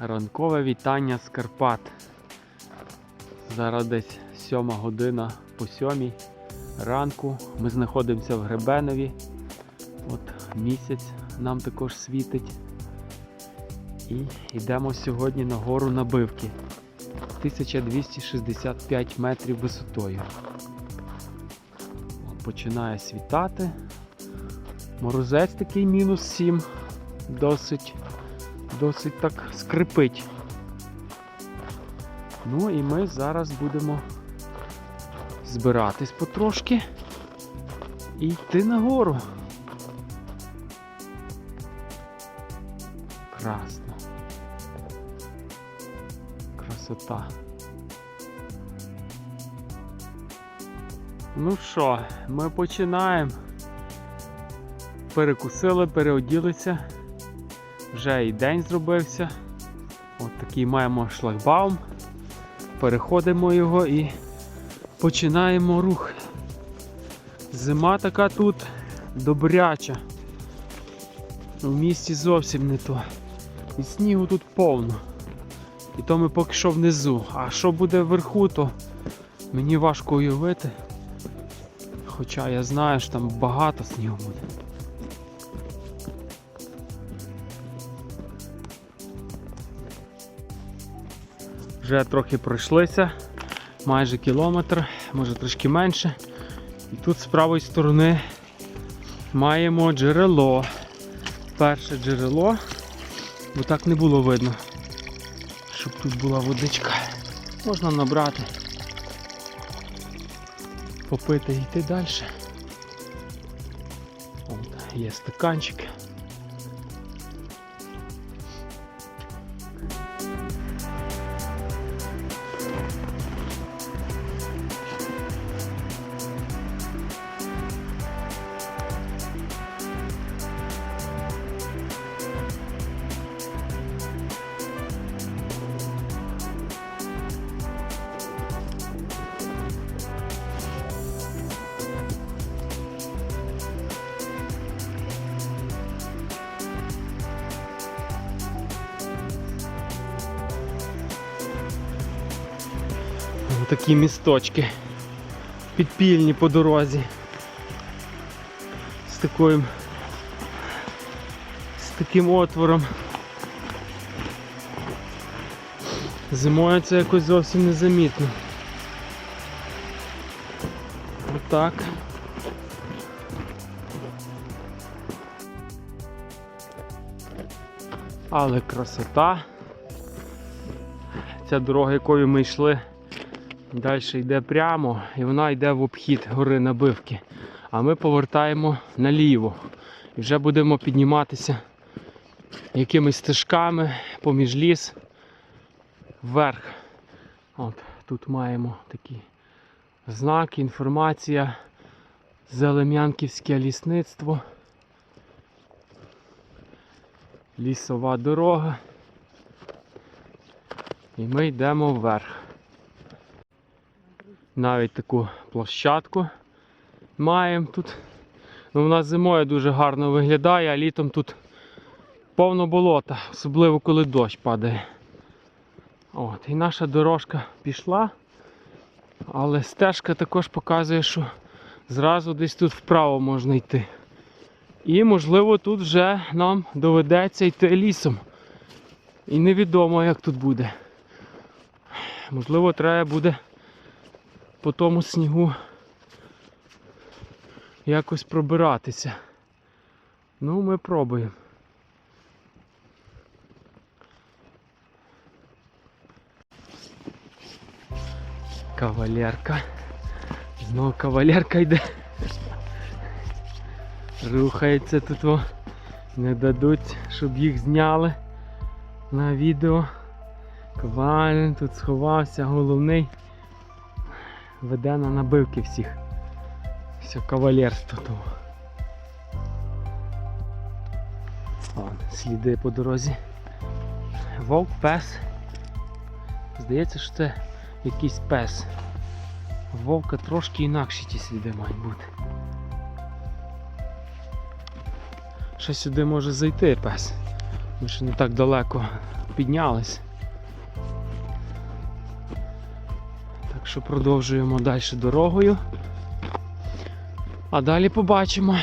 Ранкове вітання з Карпат. Зараз десь сьома година по сьомій ранку. Ми знаходимося в Гребенові. От місяць нам також світить. І йдемо сьогодні на гору набивки. 1265 метрів висотою. От Починає світати. Морозець такий мінус 7. Досить досить так скрипить. Ну і ми зараз будемо збиратись потрошки і йти нагору. Красно. Красота. Ну що, ми починаємо. Перекусили, переоділися. Вже і день зробився. От такий маємо шлагбаум. Переходимо його і починаємо рух. Зима така тут добряча. У місті зовсім не то. І снігу тут повно. І то ми поки що внизу. А що буде вверху, то мені важко уявити. Хоча я знаю, що там багато снігу буде. Вже трохи пройшлися, майже кілометр, може трошки менше. І тут з правої сторони маємо джерело. Перше джерело, бо так не було видно, щоб тут була водичка. Можна набрати, попити і йти далі. От, є стаканчик. Такі місточки підпільні по дорозі. З таким з таким отвором. Зимою це якось зовсім незамітно. Отак. Але красота. Ця дорога, якою ми йшли, далі йде прямо і вона йде в обхід гори набивки. А ми повертаємо наліво. І вже будемо підніматися якимись стежками поміж ліс вверх. От, Тут маємо такі знаки, інформація. Зелем'янківське лісництво. Лісова дорога. І ми йдемо вверх. Навіть таку площадку маємо тут. Ну, вона зимою дуже гарно виглядає, а літом тут повно болота, особливо коли дощ падає. От, І наша дорожка пішла, але стежка також показує, що зразу десь тут вправо можна йти. І можливо тут вже нам доведеться йти лісом. І невідомо як тут буде. Можливо, треба буде по тому снігу якось пробиратися. Ну, ми пробуємо. Кавалерка. Знову кавалерка йде. Рухається тут. О. Не дадуть, щоб їх зняли на відео. Коваль тут сховався, головний. Веде на набивки всіх. Все кавалерство того. О, сліди по дорозі. Вовк, пес. Здається, що це якийсь пес. Вовка трошки інакші ті сліди мають бути. Ще сюди може зайти пес. Ми ще не так далеко піднялись. Що продовжуємо далі дорогою. А далі побачимо.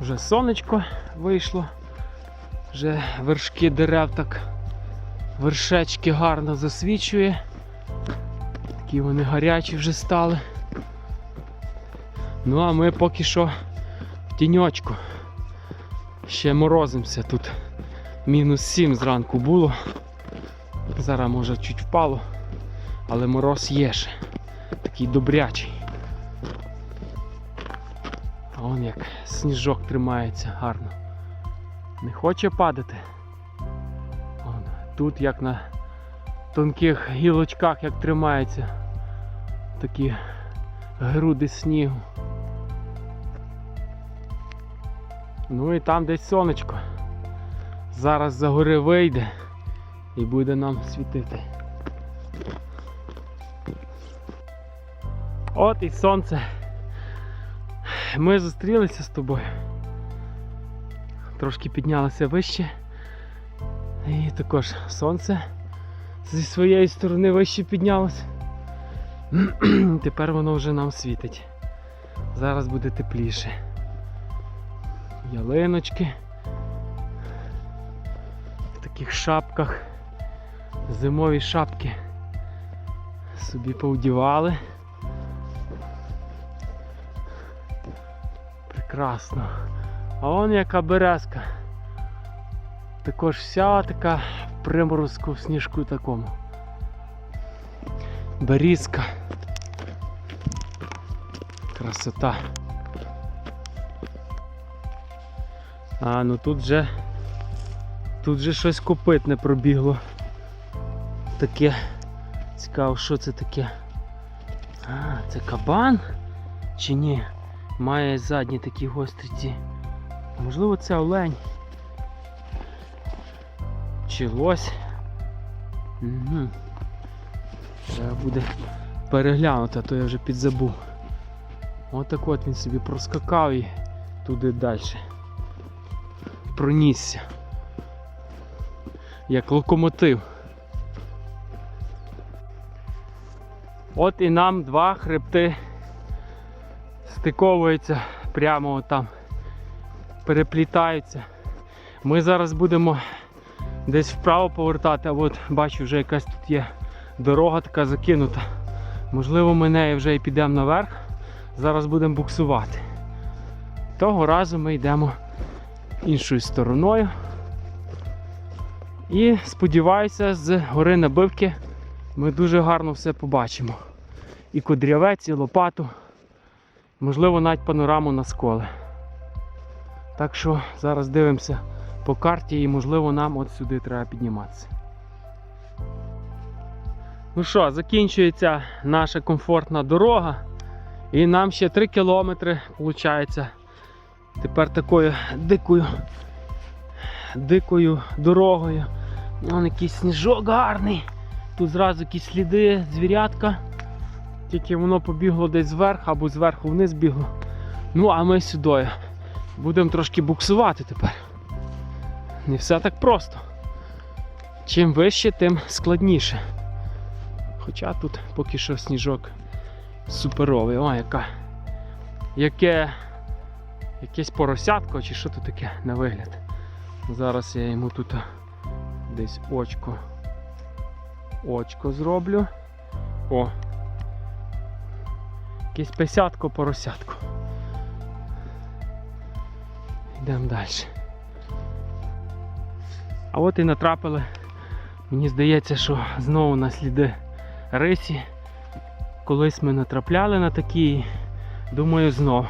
Вже сонечко вийшло. Вже вершки дерев так вершечки гарно засвічує. Такі вони гарячі вже стали. Ну а ми поки що в тіньочку. Ще морозимося тут. Мінус 7 зранку було. Зараз може чуть впало, але мороз є ще. Такий добрячий. А он як сніжок тримається гарно. Не хоче падати. Он, тут як на тонких гілочках як тримається. Такі груди снігу. Ну і там десь сонечко. Зараз за гори вийде і буде нам світити. От і сонце. Ми зустрілися з тобою. Трошки піднялися вище. І також сонце зі своєї сторони вище піднялося. Тепер воно вже нам світить. Зараз буде тепліше. Ялиночки. В таких шапках. Зимові шапки собі повдівали. Прекрасно. А вон яка березка. Також вся така в приморозку в сніжку такому. Берізка. Красота. А, ну тут же тут же щось копитне пробігло. Таке. Цікаво, що це таке. А, це кабан? Чи ні? Має задні такі гостриці. Можливо це олень. Чи лось. Угу. Треба буде переглянути, а то я вже підзабув. Отак от він собі проскакав і туди далі. Пронісся. Як локомотив. От і нам два хребти стиковуються прямо там. Переплітаються. Ми зараз будемо десь вправо повертати, а от бачу, вже якась тут є дорога така закинута. Можливо, ми нею вже і підемо наверх. Зараз будемо буксувати. Того разу ми йдемо іншою стороною. І сподіваюся, з гори набивки ми дуже гарно все побачимо. І кудрявець, і лопату, можливо, навіть панораму на сколи. Так що зараз дивимося по карті і можливо нам от сюди треба підніматися. Ну що, закінчується наша комфортна дорога. І нам ще 3 кілометри, виходить, тепер такою дикою, дикою дорогою. Вон якийсь сніжок гарний. Тут зразу якісь сліди, звірятка. Тільки воно побігло десь зверху або зверху вниз бігло. Ну, а ми сюди. Будемо трошки буксувати тепер. Не все так просто. Чим вище, тим складніше. Хоча тут поки що сніжок суперовий. О, яка. Яке. Якесь поросятко чи що тут таке на вигляд. Зараз я йому тут десь очко. Очко зроблю. О! Якесь песятко поросятко. Йдемо далі. А от і натрапили. Мені здається, що знову на сліди рисі. Колись ми натрапляли на такі, думаю, знов.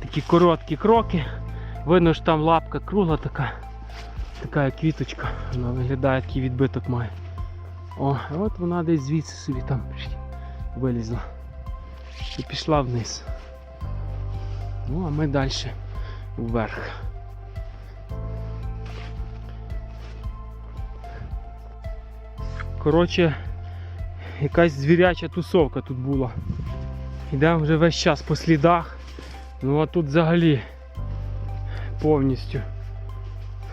Такі короткі кроки. Видно, що там лапка кругла така, така як квіточка. Вона виглядає, такий відбиток має. О, от вона десь звідси собі там вилізла. І пішла вниз. Ну, а ми далі вверх. Коротше, якась звіряча тусовка тут була. Йдемо вже весь час по слідах. Ну а тут взагалі повністю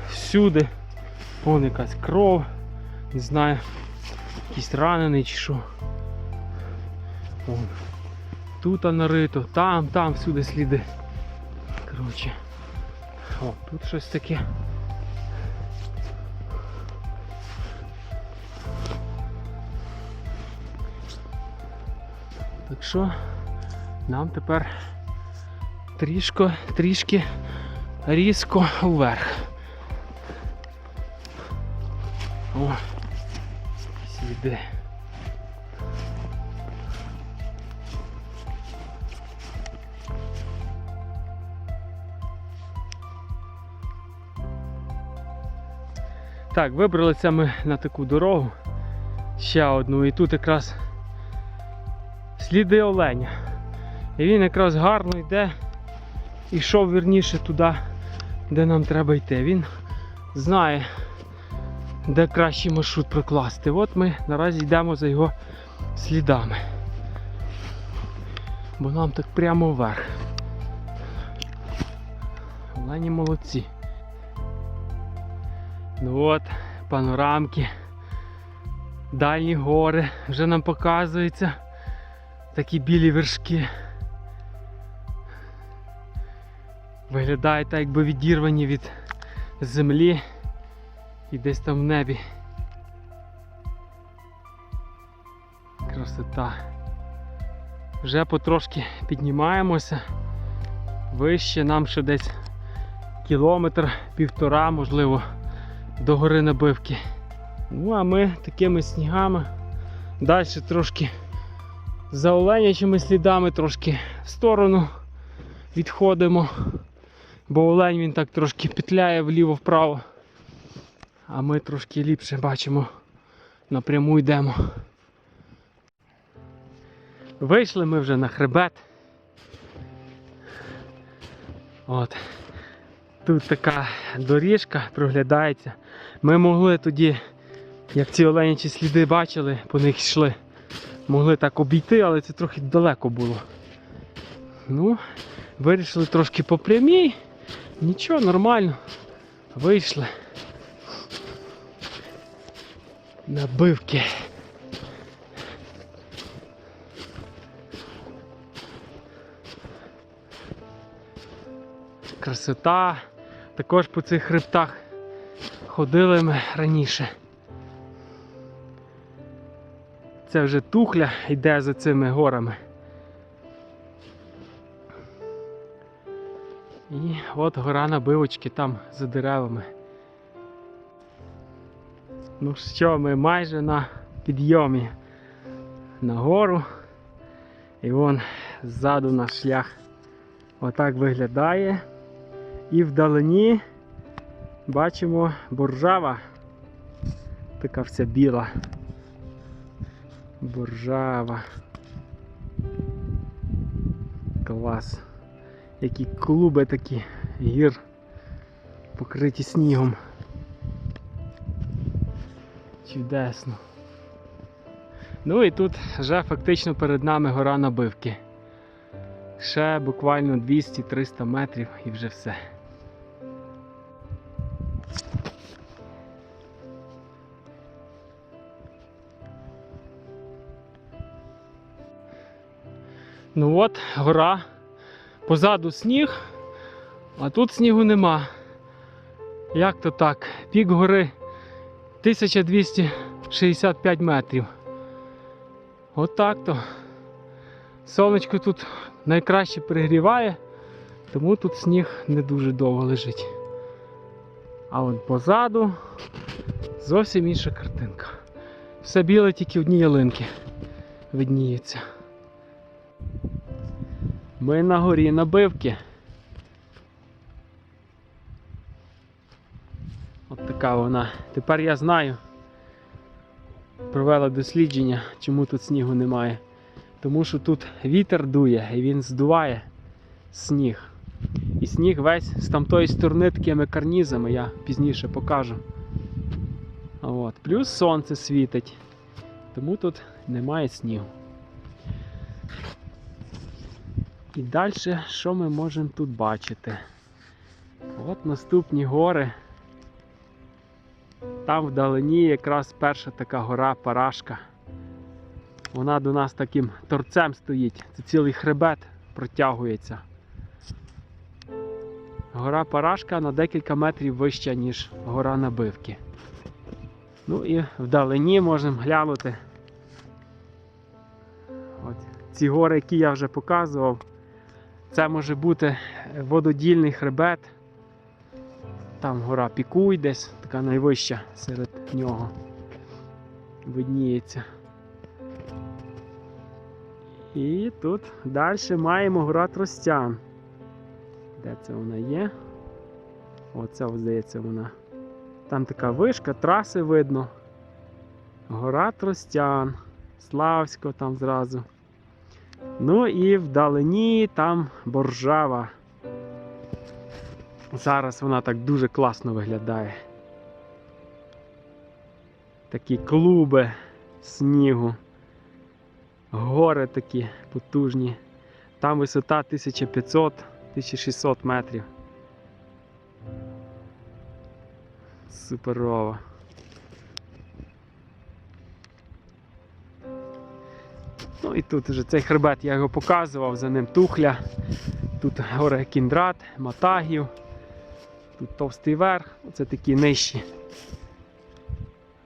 всюди. Вон якась кров. Не знаю, якийсь ранений чи що. Вон. Тут нарито, там, там, всюди сліди. Коротше. О, тут щось таке. Так що нам тепер трішко, трішки різко вверх. О, сліди. Так, вибралися ми на таку дорогу. Ще одну. І тут якраз сліди оленя. І він якраз гарно йде. Ішов вірніше туди, де нам треба йти. Він знає, де кращий маршрут прокласти. От ми наразі йдемо за його слідами. Бо нам так прямо вверх. Олені молодці. Ну от, панорамки, дальні гори вже нам показуються. Такі білі вершки. Виглядають так, якби відірвані від землі і десь там в небі. Красота. Вже потрошки піднімаємося. Вище нам ще десь кілометр, півтора, можливо, до гори набивки. Ну, а ми такими снігами далі трошки за оленячими слідами, трошки в сторону відходимо. Бо олень він так трошки петляє вліво-вправо. А ми трошки ліпше бачимо, напряму йдемо. Вийшли ми вже на хребет. От. Тут така доріжка проглядається. Ми могли тоді, як ці оленячі сліди бачили, по них йшли. Могли так обійти, але це трохи далеко було. Ну, вирішили трошки по прямій. Нічого, нормально. Вийшли. Набивки. Красота. Також по цих хребтах ходили ми раніше. Це вже тухля йде за цими горами. І от гора набивочки там за деревами. Ну що, ми майже на підйомі на гору. І вон ззаду наш шлях отак виглядає. І вдалині бачимо боржава. Така вся біла. Боржава. Клас. Які клуби такі гір покриті снігом. Чудесно. Ну і тут вже фактично перед нами гора набивки. Ще буквально 200-300 метрів і вже все. Ну от, гора. Позаду сніг, а тут снігу нема. Як то так? Пік гори 1265 метрів. От так то. Сонечко тут найкраще пригріває, тому тут сніг не дуже довго лежить. А от позаду зовсім інша картинка. Все біле, тільки одні ялинки видніються. Ми на горі набивки. От така вона. Тепер я знаю. Провела дослідження, чому тут снігу немає. Тому що тут вітер дує і він здуває сніг. І сніг весь з тамтої сторони такими карнізами, я пізніше покажу. От. Плюс сонце світить. Тому тут немає снігу. І далі, що ми можемо тут бачити? От наступні гори. Там вдалині якраз перша така гора Парашка. Вона до нас таким торцем стоїть. Це цілий хребет протягується. Гора Парашка на декілька метрів вища, ніж гора Набивки. Ну і вдалині можемо глянути. От ці гори, які я вже показував, це може бути вододільний хребет. Там гора Пікуй десь, така найвища серед нього. Видніється. І тут далі маємо гора Тростян. Де це вона є? Оце, здається, вона. Там така вишка, траси видно. Гора Тростян. Славсько там зразу. Ну і вдалині там боржава. Зараз вона так дуже класно виглядає. Такі клуби снігу. Гори такі потужні. Там висота 1500-1600 метрів. Суперово. І тут вже цей хребет я його показував, за ним тухля. Тут гори Кіндрат, Матагів. Тут товстий верх, оце такі нижчі.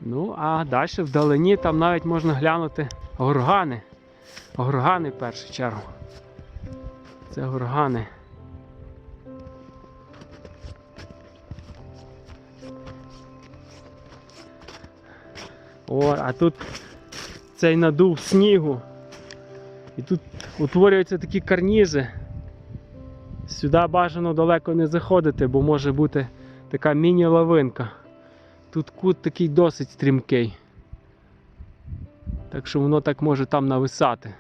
Ну, а далі вдалині там навіть можна глянути горгани. Горгани в першу чергу. Це горгани. О, а тут цей надув снігу. І тут утворюються такі карнізи. Сюди бажано далеко не заходити, бо може бути така міні-лавинка. Тут кут такий досить стрімкий. Так що воно так може там нависати.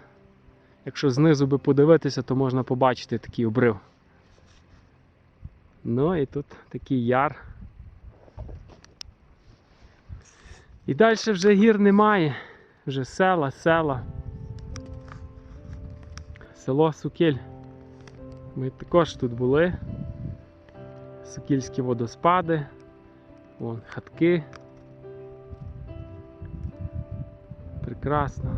Якщо знизу би подивитися, то можна побачити такий обрив. Ну і тут такий яр. І далі вже гір немає. Вже села, села. Село Сукіль. Ми також тут були. Сокільські водоспади. Вон хатки. Прекрасно.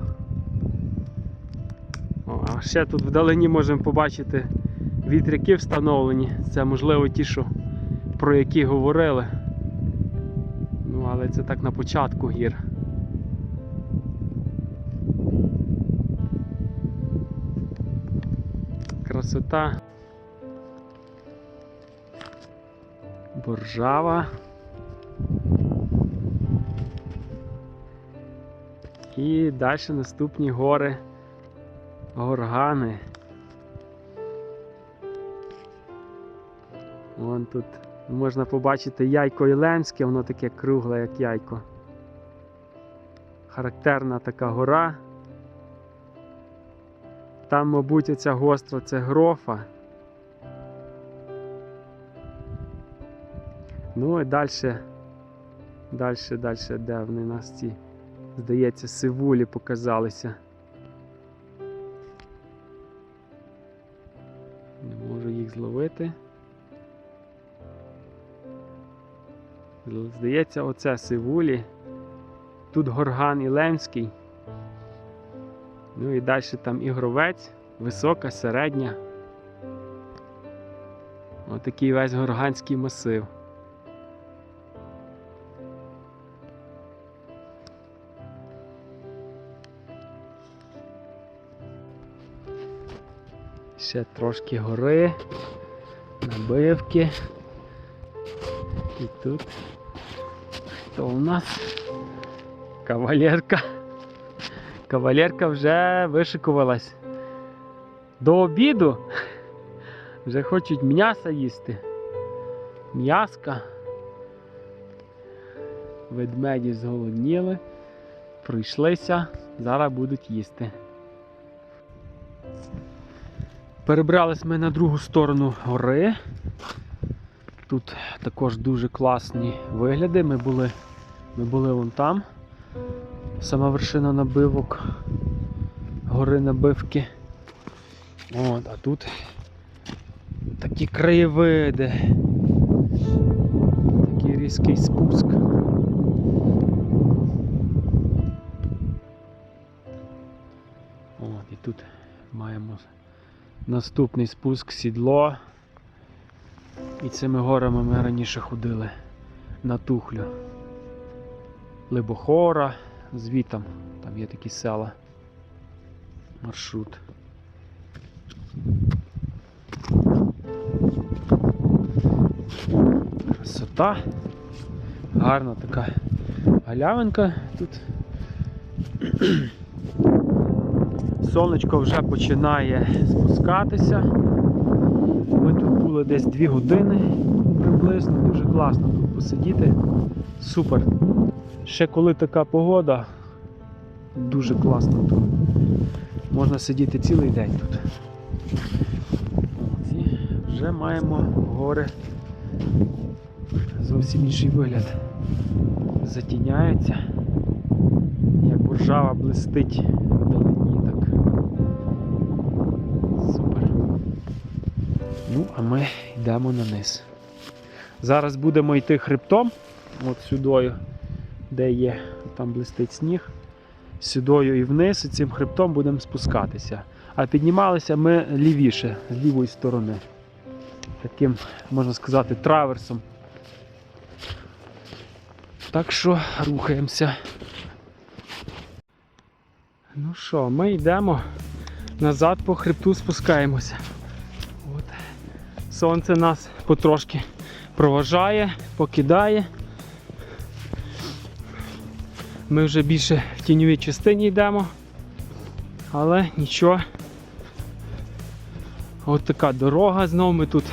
О, а ще тут вдалині можемо побачити вітряки встановлені. Це можливо ті, що, про які говорили. Ну, але це так на початку гір. Красота. Боржава. І далі наступні гори горгани. Вон тут можна побачити яйко Ілемське, воно таке кругле, як яйко. Характерна така гора. Там, мабуть, оця гостра це грофа. Ну і далі, далі, далі, де вони нас ці, здається, сивулі показалися. Не можу їх зловити. Здається, оце сивулі. Тут горган Ілемський. Ну і далі там ігровець, висока, середня. Отакий весь горганський масив. Ще трошки гори, набивки. І тут хто у нас? Кавалерка. Кавалерка вже вишикувалась. До обіду вже хочуть м'яса їсти. М'яска. Ведмеді зголодніли, прийшлися, зараз будуть їсти. Перебрались ми на другу сторону гори. Тут також дуже класні вигляди. Ми були, ми були вон там. Сама вершина набивок, гори набивки. От, а тут такі краєвиди. Такий різкий спуск. От, і тут маємо наступний спуск сідло. І цими горами ми раніше ходили на тухлю. Либохора, звітом, там є такі села. Маршрут. Красота. Гарна така галявинка тут. Сонечко вже починає спускатися. Ми тут були десь 2 години приблизно, дуже класно тут посидіти. Супер. Ще коли така погода, дуже класно тут. Можна сидіти цілий день тут. І вже маємо гори. Зовсім інший вигляд. Затіняється. Як буржава блистить вдалині так. Супер. Ну, а ми йдемо на низ. Зараз будемо йти хребтом, от сюдою, де є, там блистить сніг. Сюдою і вниз, і цим хребтом будемо спускатися. А піднімалися ми лівіше, з лівої сторони. Таким, можна сказати, траверсом. Так що рухаємося. Ну що, ми йдемо назад по хребту спускаємося. От. Сонце нас потрошки проважає, покидає. Ми вже більше в тіньовій частині йдемо, але нічого. От така дорога знову ми тут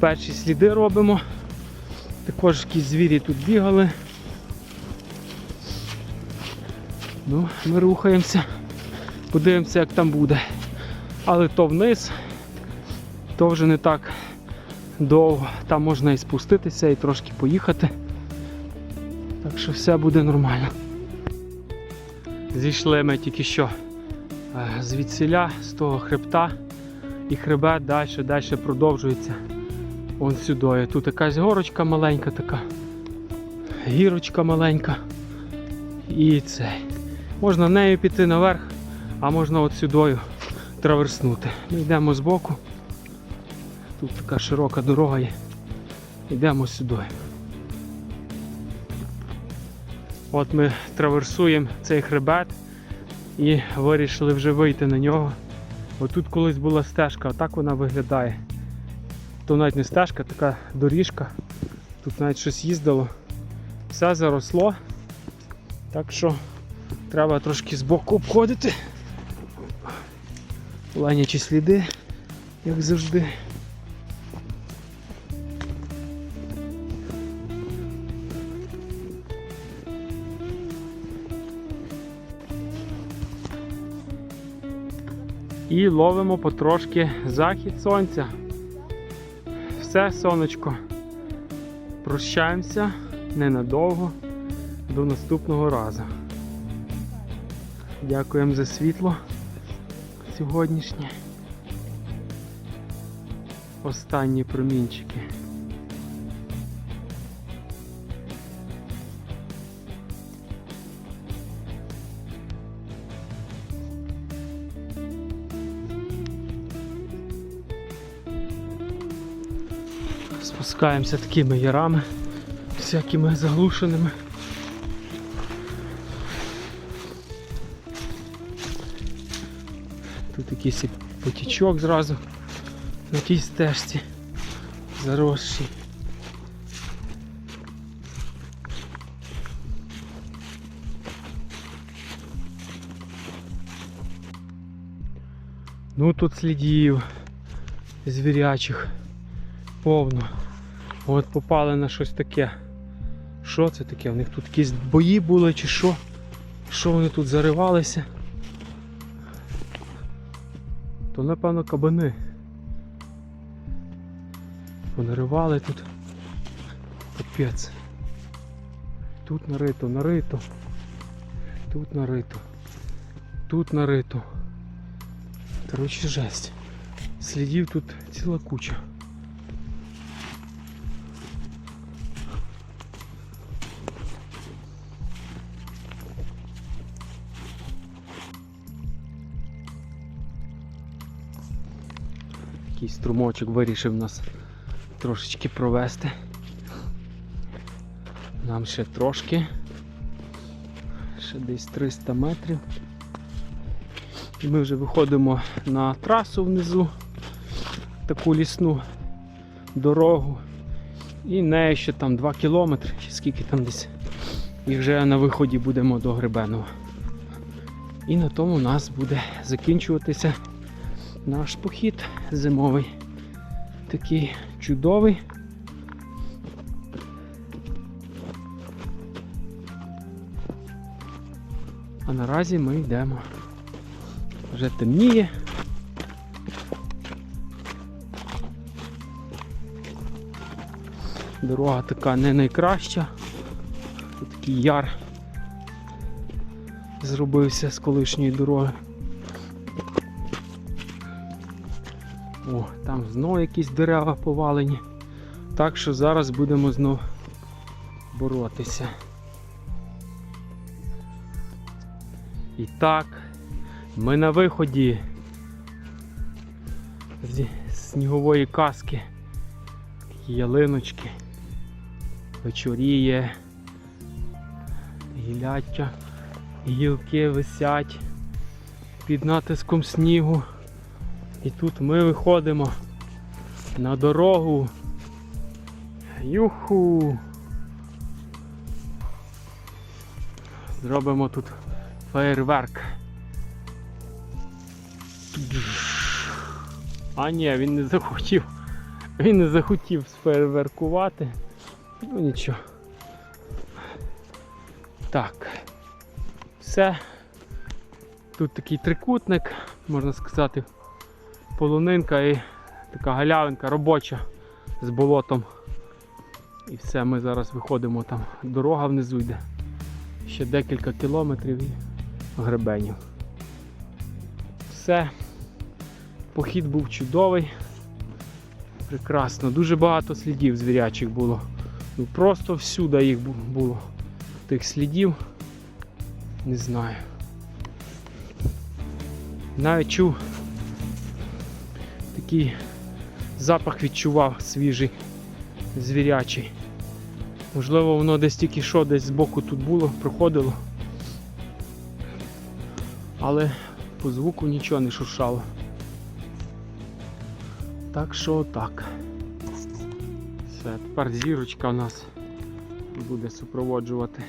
перші сліди робимо. Також якісь звірі тут бігали. Ну, ми рухаємося, подивимося, як там буде. Але то вниз, то вже не так довго. Там можна і спуститися, і трошки поїхати. Так що все буде нормально. Зійшли ми тільки що е, звідсіля, з того хребта, і хребет далі, далі продовжується. Вон сюди. Тут якась горочка маленька така, гірочка маленька. І цей. Можна нею піти наверх, а можна от сюдою траверснути. Ми йдемо збоку. Тут така широка дорога є. Йдемо сюди. От ми траверсуємо цей хребет і вирішили вже вийти на нього. Отут колись була стежка, отак вона виглядає. То навіть не стежка, така доріжка. Тут навіть щось їздило. Все заросло. Так що треба трошки збоку обходити. Ланячі сліди, як завжди. І ловимо потрошки захід сонця. Все, сонечко. Прощаємося ненадовго. До наступного разу. Дякуємо за світло сьогоднішнє. Останні промінчики. Спускаємося такими ярами, всякими заглушеними. Тут якийсь потічок зразу на тій стежці заросший. Ну тут слідів звірячих повно. От попали на щось таке. Що це таке? У них тут якісь бої були чи що? Що вони тут заривалися? То напевно кабани. Понаривали тут. Капець. Тут нарито, нарито. Тут нарито. Тут нарито. Коротше жесть. Слідів тут ціла куча. Такий струмочок вирішив нас трошечки провести. Нам ще трошки. Ще десь 300 метрів. І ми вже виходимо на трасу внизу, таку лісну дорогу. І нею ще там 2 кілометри, скільки там десь. І вже на виході будемо до Гребенова. І на тому у нас буде закінчуватися наш похід зимовий. Такий чудовий. А наразі ми йдемо. Вже темніє. Дорога така не найкраща. Тут такий яр зробився з колишньої дороги. О, там знову якісь дерева повалені. Так що зараз будемо знов боротися. І так, ми на виході зі снігової каски. Такі ялиночки. Вечоріє, гіляття, гілки висять під натиском снігу. І тут ми виходимо на дорогу. Юху! Зробимо тут фейерверк. А ні, він не захотів. Він не захотів сфейерверкувати. Ну нічого. Так. Все. Тут такий трикутник, можна сказати, полонинка і така галявинка робоча з болотом. І все, ми зараз виходимо там. Дорога внизу йде. Ще декілька кілометрів і гребенів. Все. Похід був чудовий. Прекрасно. Дуже багато слідів звірячих було. Ну Просто всюди їх було. Тих слідів. Не знаю. Навіть чув такий запах відчував свіжий, звірячий. Можливо, воно десь тільки що десь збоку тут було, проходило. Але по звуку нічого не шуршало. Так що так. Все, тепер зірочка у нас буде супроводжувати